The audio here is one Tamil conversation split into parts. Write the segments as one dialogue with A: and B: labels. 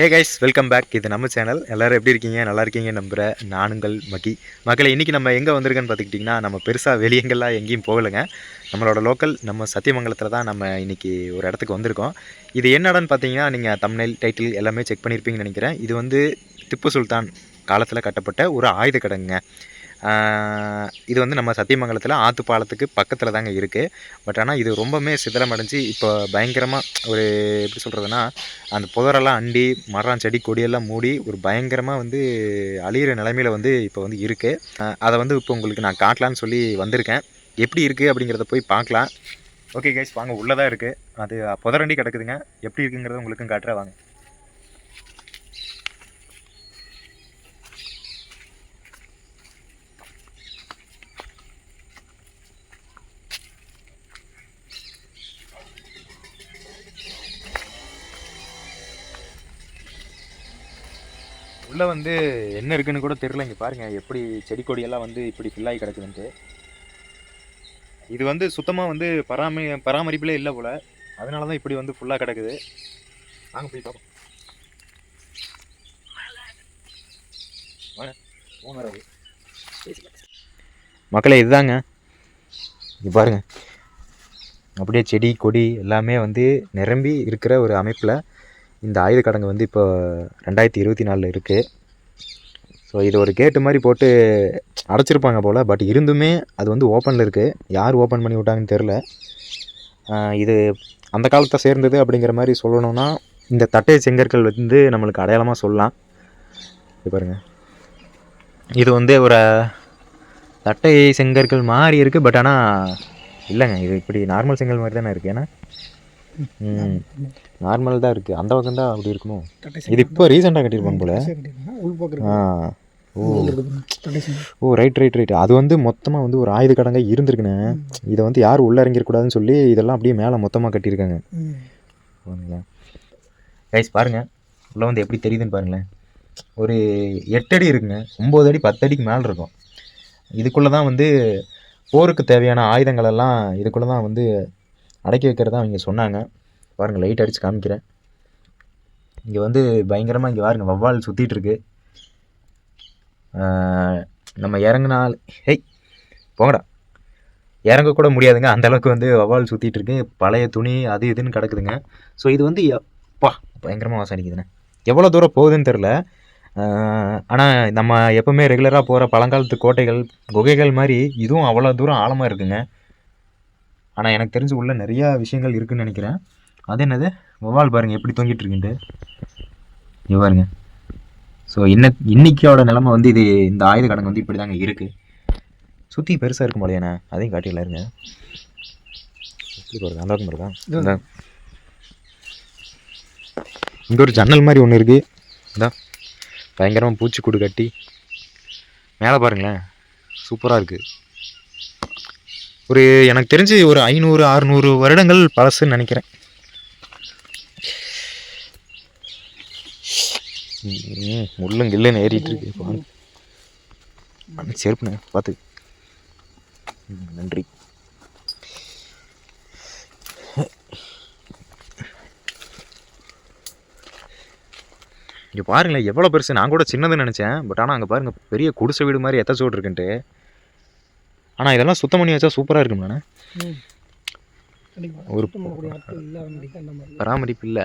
A: ஏ கைஸ் வெல்கம் பேக் இது நம்ம சேனல் எல்லோரும் எப்படி இருக்கீங்க? நல்லா இருக்கீங்க நம்புகிற நானுங்கள் மகி. மக்களை இன்றைக்கி நம்ம எங்கே வந்திருக்கேன்னு பார்த்துக்கிட்டிங்கன்னா நம்ம பெருசாக வெளியெங்கெல்லாம் எங்கேயும் போகலைங்க. நம்மளோட லோக்கல் நம்ம சத்தியமங்கலத்தில் தான் நம்ம இன்றைக்கி ஒரு இடத்துக்கு வந்திருக்கோம். இது என்ன இடம்னு பார்த்தீங்கன்னா நீங்கள் தமிழ் டைட்டில் எல்லாமே செக் பண்ணியிருப்பீங்கன்னு நினைக்கிறேன். இது வந்து திப்பு சுல்தான் காலத்தில் கட்டப்பட்ட ஒரு ஆயுத கிடங்குங்க இது வந்து நம்ம சத்தியமங்கலத்தில் ஆற்று பாலத்துக்கு பக்கத்தில் தாங்க இருக்குது பட் ஆனால் இது ரொம்பவுமே சிதிலமடைஞ்சு இப்போ பயங்கரமாக ஒரு எப்படி சொல்கிறதுனா அந்த புதரெல்லாம் அண்டி மரம் செடி கொடியெல்லாம் மூடி ஒரு பயங்கரமாக வந்து அழியிற நிலைமையில் வந்து இப்போ வந்து இருக்குது அதை வந்து இப்போ உங்களுக்கு நான் காட்டலான்னு சொல்லி வந்திருக்கேன். எப்படி இருக்குது அப்படிங்கிறத போய் பார்க்கலாம் ஓகே கைஸ் வாங்க உள்ளே தான் இருக்குது அது புதரண்டி கிடக்குதுங்க. எப்படி இருக்குங்கிறத உங்களுக்கும் காட்டுறேன். வாங்க. உள்ளே வந்து என்ன இருக்குன்னு கூட தெரில இங்கே பாருங்கள் எப்படி செடி கொடியெல்லாம் வந்து இப்படி ஃபில்லாகி கிடக்குதுன்ட்டு. இது வந்து சுத்தமாக வந்து பராமரி பராமரிப்பிலே இல்லை போல். அதனால தான் இப்படி வந்து ஃபுல்லாக கிடக்குது. வாங்க போய் பார்ப்போம். மக்களே இதுதாங்க. இது பாருங்கள் அப்படியே செடி கொடி எல்லாமே வந்து நிரம்பி இருக்கிற ஒரு அமைப்பில் இந்த ஆயுத கடங்கு வந்து இப்போ ரெண்டாயிரத்தி இருபத்தி நாலில் இருக்குது ஸோ இது ஒரு கேட்டு மாதிரி போட்டு அடைச்சிருப்பாங்க போல் பட் இருந்துமே அது வந்து ஓப்பனில் இருக்குது யார் ஓப்பன் பண்ணி விட்டாங்கன்னு தெரில இது அந்த காலத்தை சேர்ந்தது அப்படிங்கிற மாதிரி சொல்லணும்னா இந்த தட்டை செங்கற்கள் வந்து நம்மளுக்கு அடையாளமாக சொல்லலாம். இது பாருங்க. இது வந்து ஒரு தட்டை செங்கற்கள் மாதிரி இருக்குது பட் ஆனால் இல்லைங்க. இது இப்படி நார்மல் செங்கல் மாதிரி தானே இருக்குது ஏன்னா நார்மல் தான் இருக்குது அந்த பக்கம் தான் அப்படி இருக்குமோ? இது இப்போ ரீசெண்டாக கட்டியிருப்பாங்க போல. ஆ ஓ. ஓ ரைட் ரைட் ரைட் அது வந்து மொத்தமாக வந்து ஒரு ஆயுத கடங்க இருந்திருக்குண்ணே. இதை வந்து யாரும் உள்ளே இறங்கிடக்கூடாதுன்னு சொல்லி இதெல்லாம் அப்படியே மேலே மொத்தமாக கட்டியிருக்காங்க. பாருங்களேன் கைஸ் பாருங்கள் உள்ளே வந்து எப்படி தெரியுதுன்னு பாருங்களேன். ஒரு எட்டு அடி இருக்குங்க. ஒம்பது அடி பத்து அடிக்கு மேலே இருக்கும். இதுக்குள்ளே தான் வந்து போருக்கு தேவையான ஆயுதங்கள் எல்லாம் இதுக்குள்ளே தான் வந்து அடக்கி வைக்கிறதா அவங்க சொன்னாங்க. பாருங்கள் லைட் அடித்து காமிக்கிறேன். இங்கே வந்து பயங்கரமாக இங்கே பாருங்கள் வவ்வால் சுற்றிட்டுருக்கு நம்ம இறங்கினால் ஹேய் போங்கடா. இறங்கக்கூட முடியாதுங்க. அந்தளவுக்கு வந்து வவ்வால் சுற்றிட்டுருக்கு பழைய துணி அது இதுன்னு கிடக்குதுங்க. ஸோ இது வந்து எப்பா பயங்கரமாக வாசம் அடிக்குதுண்ணே. எவ்வளோ தூரம் போகுதுன்னு தெரில ஆனால் நம்ம எப்போவுமே ரெகுலராக போகிற பழங்காலத்து கோட்டைகள் குகைகள் மாதிரி இதுவும் அவ்வளோ தூரம் ஆழமாக இருக்குங்க. ஆனால் எனக்கு தெரிஞ்சு உள்ள நிறையா விஷயங்கள் இருக்குன்னு நினைக்கிறேன். அது என்னது? வவ்வால் பாருங்கள் எப்படி தொங்கிட்டு இருக்குன்ட்டு. இது பாருங்க. ஸோ இன்ன இன்னைக்கோட நிலமை வந்து இது இந்த ஆயுத கடங்கு வந்து இப்படி தாங்க இருக்குது சுற்றி பெருசாக இருக்கும் போலையாண்ணே அதையும் காட்டிடல இருங்க எப்படி பாருங்க அந்த பக்கம் இருக்கா இந்த. இங்கே ஒரு ஜன்னல் மாதிரி ஒன்று இருக்குது இந்தா. பயங்கரமாக பூச்சிக்கூடு கட்டி. மேலே பாருங்களேன். சூப்பராக இருக்குது ஒரு எனக்கு தெரிஞ்சு ஒரு ஐநூறு அறுநூறு வருடங்கள் பழசுன்னு நினைக்கிறேன். ம், முள்ளும் ஏறிட்டு இருக்கு செருப்புண்ணே பார்த்து ம், நன்றி. இங்கே பாருங்களேன் எவ்வளோ பெருசு. நான் கூட சின்னதுன்னு நினச்சேன். பட் ஆனால் அங்கே பாருங்கள் பெரிய குடிசை வீடு மாதிரி எத்தச்சோடு இருக்குன்ட்டு. ஆனால் இதெல்லாம் சுத்தம் பண்ணி வச்சா சூப்பராக இருக்கும்ண்ணே ஒரு பராமரிப்பு இல்லை.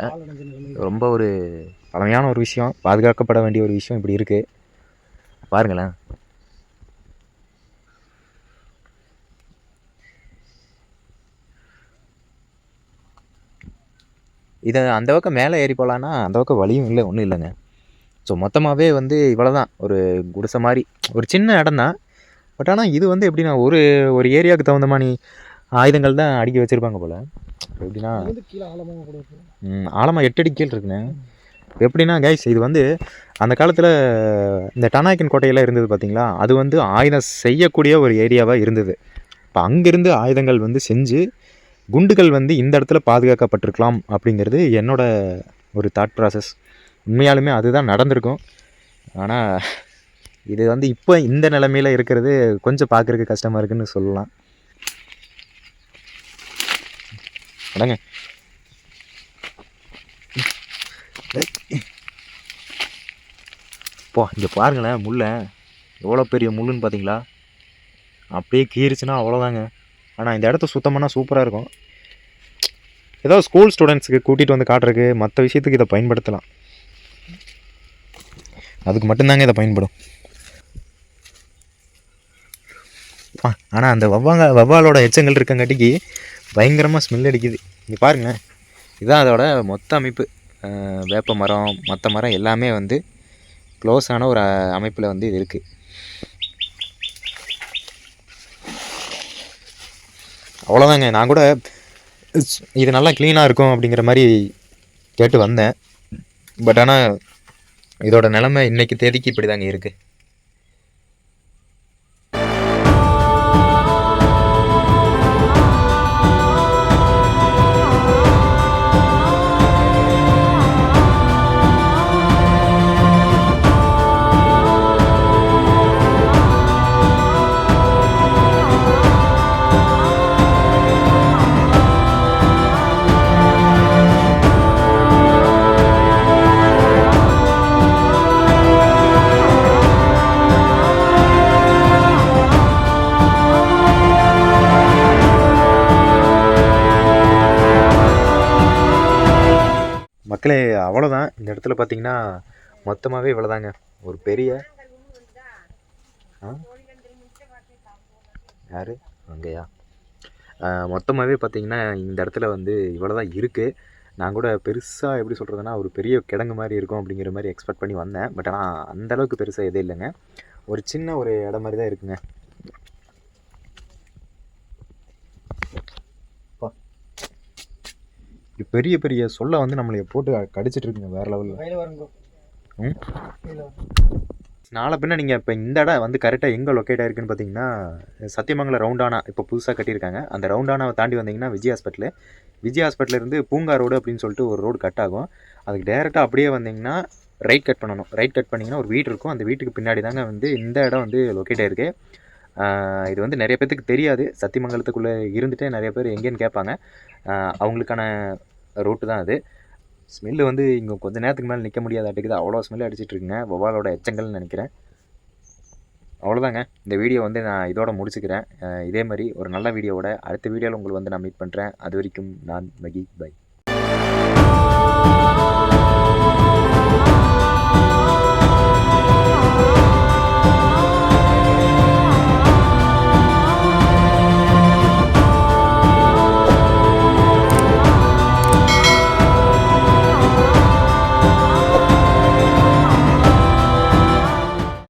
A: ரொம்ப ஒரு பழமையான ஒரு விஷயம். பாதுகாக்கப்பட வேண்டிய ஒரு விஷயம் இப்படி இருக்குது பாருங்களேன். இதை அந்த பக்கம் மேலே ஏறி போகலான்னா அந்த பக்கம் வழியும் இல்லை ஒன்றும் இல்லைங்க. ஸோ மொத்தமாகவே வந்து இவ்வளோ தான் ஒரு குடிசை மாதிரி. ஒரு சின்ன இடம் தான் பட் ஆனால் இது வந்து எப்படின்னா ஒரு ஒரு ஏரியாவுக்கு தகுந்த மாதிரி ஆயுதங்கள் தான் அடுக்கி வச்சுருப்பாங்க போல். எப்படின்னா ம், ஆழமா எட்டு அடி கீழ் இருக்குண்ணே. எப்படின்னா கைஸ் இது வந்து அந்த காலத்தில் இந்த டனாய்க்கன் கோட்டையெல்லாம் இருந்தது பார்த்தீங்களா அது வந்து ஆயுதம் செய்யக்கூடிய ஒரு ஏரியாவாக இருந்தது. இப்போ அங்கேருந்து ஆயுதங்கள் வந்து செஞ்சு குண்டுகள் வந்து இந்த இடத்துல பாதுகாக்கப்பட்டிருக்கலாம் அப்படிங்கிறது என்னோட ஒரு தாட் ப்ராசஸ் உண்மையாலுமே அதுதான் நடந்திருக்கும். ஆனால் இது வந்து இப்போ இந்த நிலமையில இருக்கிறது கொஞ்சம் பார்க்குறதுக்கு கஷ்டமாக இருக்குன்னு சொல்லலாம். அடங்க. போ இங்கே பாருங்களேன் முள்ளை. எவ்வளோ பெரிய முள்ளுன்னு பார்த்தீங்களா? அப்படியே கீறிச்சுன்னா அவ்வளோதாங்க. ஆனால் இந்த இடத்த சுத்தமானா சூப்பராக இருக்கும். ஏதோ ஸ்கூல் ஸ்டூடெண்ட்ஸுக்கு கூட்டிகிட்டு வந்து காட்டுறதுக்கு மற்ற விஷயத்துக்கு இதை பயன்படுத்தலாம். அதுக்கு மட்டும்தாங்க இதை பயன்படும். ஆனால் அந்த வவ்வாங்க வவ்வாலோட எச்சங்கள் இருக்கங்காட்டிக்கு பயங்கரமாக ஸ்மெல் அடிக்குது. இங்கே பாருங்க. இதுதான் அதோட மொத்த அமைப்பு. வேப்ப மரம் மற்ற மரம் எல்லாமே வந்து க்ளோஸான ஒரு அமைப்பில் வந்து இது இருக்குது அவ்வளோதாங்க நான் கூட இது நல்லா க்ளீனாக இருக்கும் அப்படிங்கிற மாதிரி கேட்டு வந்தேன். பட் ஆனால் இதோட நிலமை இன்றைக்கி தேதிக்கு இப்படி தாங்க இருக்குது மக்களே அவ்வளோதான் இந்த இடத்துல பார்த்தீங்கன்னா மொத்தமாகவே இவ்வளோதாங்க ஒரு பெரிய யார்? அங்கேயா? மொத்தமாகவே பார்த்தீங்கன்னா இந்த இடத்துல வந்து இவ்வளோ தான் இருக்குது நான் கூட பெருசாக எப்படி சொல்கிறதுனா ஒரு பெரிய கிடங்கு மாதிரி இருக்கும் அப்படிங்கிற மாதிரி எக்ஸ்பெக்ட் பண்ணி வந்தேன். பட் ஆனால் அந்தளவுக்கு பெருசாக எதுவும் இல்லைங்க. ஒரு சின்ன ஒரு இடம் மாதிரி தான் இருக்குங்க. இப்படி பெரிய பெரிய சொல்ல வந்து நம்மளை போட்டு கடிச்சிட்டு இருக்குங்க வேற லெவலில் நாளை பின்ன நீங்கள் இப்போ இந்த இடம் வந்து கரெக்டாக எங்கே லொக்கேட் ஆயிருக்குன்னு பார்த்தீங்கன்னா சத்தியமங்கலம் ரவுண்டானா இப்போ புதுசாக கட்டியிருக்காங்க. அந்த ரவுண்டானாவை தாண்டி வந்தீங்கன்னா விஜய் ஹாஸ்பிட்டலு விஜய் ஹாஸ்பிட்டல் இருந்து பூங்கா ரோடு அப்படின்னு சொல்லிட்டு ஒரு ரோடு கட் ஆகும். அதுக்கு டேரெக்டாக அப்படியே வந்தீங்கன்னா ரைட் கட் பண்ணணும். ரைட் கட் பண்ணிங்கன்னா ஒரு வீடு இருக்கும். அந்த வீட்டுக்கு பின்னாடி தாங்க வந்து இந்த இடம் வந்து லொக்கேட் ஆயிருக்கு. இது வந்து நிறைய பேத்துக்கு தெரியாது. சத்தியமங்கலத்துக்குள்ளே இருந்துகிட்டே நிறைய பேர் எங்கேன்னு கேட்பாங்க. அவங்களுக்கான ரூட்டு தான் அது. ஸ்மெல்லு வந்து இங்கே கொஞ்ச நேரத்துக்கு மேலே நிற்க முடியாதாட்டுக்குது அவ்வளோ ஸ்மெல் அடிச்சிட்ருக்குங்க வவ்வாலோட எச்சங்கள்னு நினைக்கிறேன். அவ்வளோதாங்க இந்த வீடியோ வந்து நான் இதோட முடிச்சுக்கிறேன். இதே மாதிரி ஒரு நல்ல வீடியோவோட அடுத்த வீடியோவில் உங்களுக்கு வந்து நான் மீட் பண்ணுறேன் அது வரைக்கும் நான் மகி பை